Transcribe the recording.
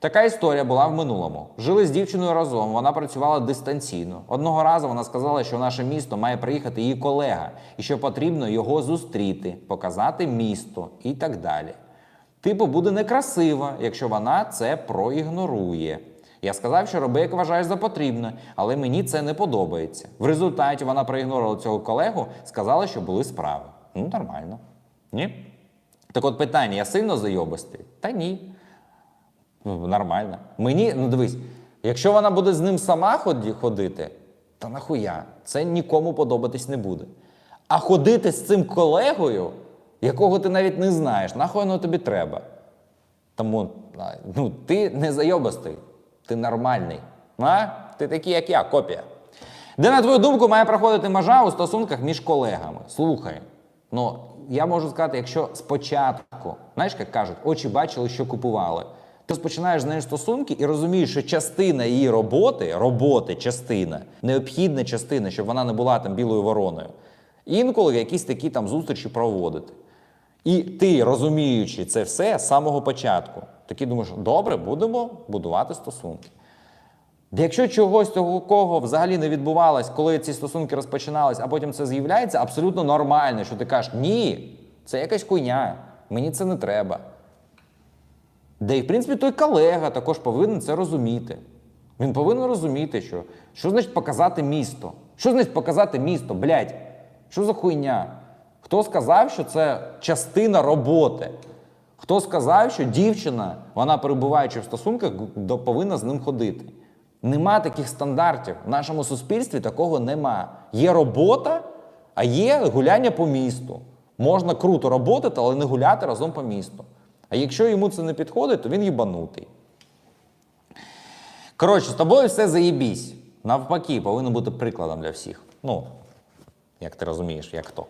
Така історія була в минулому. Жили з дівчиною разом, вона працювала дистанційно. Одного разу вона сказала, що в наше місто має приїхати її колега, і що потрібно його зустріти, показати місто і так далі. Типу, буде некрасиво, якщо вона це проігнорує. Я сказав, що роби, як вважаєш за потрібне, але мені це не подобається. В результаті вона проігнорила цього колегу, сказала, що були справи. Ну, нормально. Ні? Так от питання: я сильно зайобистий? Та ні. Ну, нормально. Мені, ну дивись, якщо вона буде з ним сама ходити, то нахуя? Це нікому подобатись не буде. А ходити з цим колегою, якого ти навіть не знаєш, нахуй воно тобі треба. Тому ну, ти не зайобистий, ти нормальний. А? Ти такий, як я, копія. Де, на твою думку, має проходити межа у стосунках між колегами? Слухай, ну я можу сказати, якщо спочатку, знаєш, як кажуть, очі бачили, що купували. Розпочинаєш з нею стосунки і розумієш, що частина її роботи, роботи, частина, необхідна частина, щоб вона не була там білою вороною. Інколи якісь такі там зустрічі проводити. І ти, розуміючи це все з самого початку, такий думаєш, добре, будемо будувати стосунки. Якщо чогось такого взагалі не відбувалось, коли ці стосунки розпочинались, а потім це з'являється, абсолютно нормально, що ти кажеш, ні, це якась хуйня, мені це не треба. Де і, в принципі, той колега також повинен це розуміти. Він повинен розуміти, що що значить показати місто? Що значить показати місто, блядь? Що за хуйня? Хто сказав, що це частина роботи? Хто сказав, що дівчина, вона перебуваючи в стосунках, повинна з ним ходити? Нема таких стандартів. В нашому суспільстві такого нема. Є робота, а є гуляння по місту. Можна круто роботати, але не гуляти разом по місту. А якщо йому це не підходить, то він їбанутий. Коротше, з тобою все заєбісь. Навпаки, повинен бути прикладом для всіх. Ну, як ти розумієш, як хто.